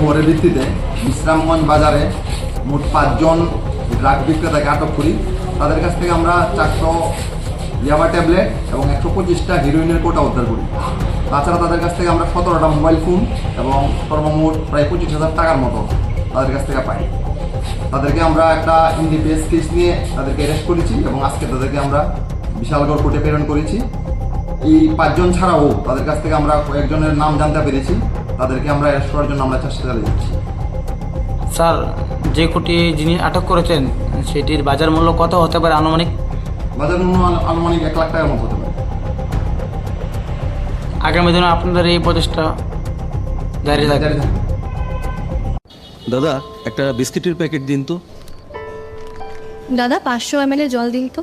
খবরের ভিত্তিতে বিশ্রামগঞ্জ বাজারে মোট পাঁচজন ড্রাগ বিক্রেতাকে আটক করি। তাদের কাছ থেকে আমরা চারশো ইয়াবা ট্যাবলেট এবং একশো পঁচিশটা হিরোইনের কোটা উদ্ধার করি। তাছাড়া তাদের কাছ থেকে আমরা সতেরোটা মোবাইল ফোন এবং সর্বমোট প্রায় পঁচিশ হাজার টাকার মতো তাদের কাছ থেকে পাই। তাদেরকে আমরা একটা ইন্ডিপিএস কেস নিয়ে তাদেরকে অ্যারেস্ট করেছি এবং আজকে তাদেরকে আমরা বিশালগড় কোর্টে প্রেরণ করেছি। এই পাঁচজন ছাড়াও তাদের কাছ থেকে আমরা কয়েকজনের নাম জানতে পেরেছি। তাদেরকে আমরা অ্যারেস্ট করার জন্য আমরা চেষ্টা চালিয়ে যাচ্ছি স্যার যে কোটি যিনি আটক করেছেন সেটির বাজার মূল্য কত হতে পারে আনুমানিক? বাজার মূল্য আনুমানিক এক লাখ টাকার মতো হতে পারে। আগামী দিনে আপনাদের এই প্রচেষ্টা জারি থাকবে। জারি থাকবে। দাদা একটা বিস্কিটের প্যাকেট দিন তো। দাদা পাঁচশো এম জল দিন তো।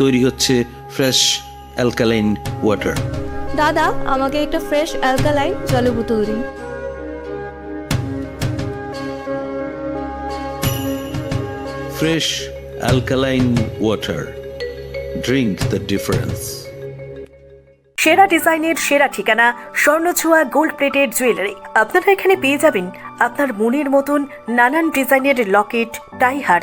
তৈরি হচ্ছে ফ্রেশ অ্যালকালাইন ওয়াটার দাদা আমাকে একটা ফ্রেশ অ্যালকালাইন জলের বোতল দিন fresh alkaline water drink the difference সেরা ডিজাইনের সেরা ঠিকানা স্বর্ণছোয়া গোল্ড প্লেটেড জুয়েলারি আপনারা এখানে পেয়ে যাবেন আপনার মনের মতন নানান ডিজাইনের লকেট টাইহার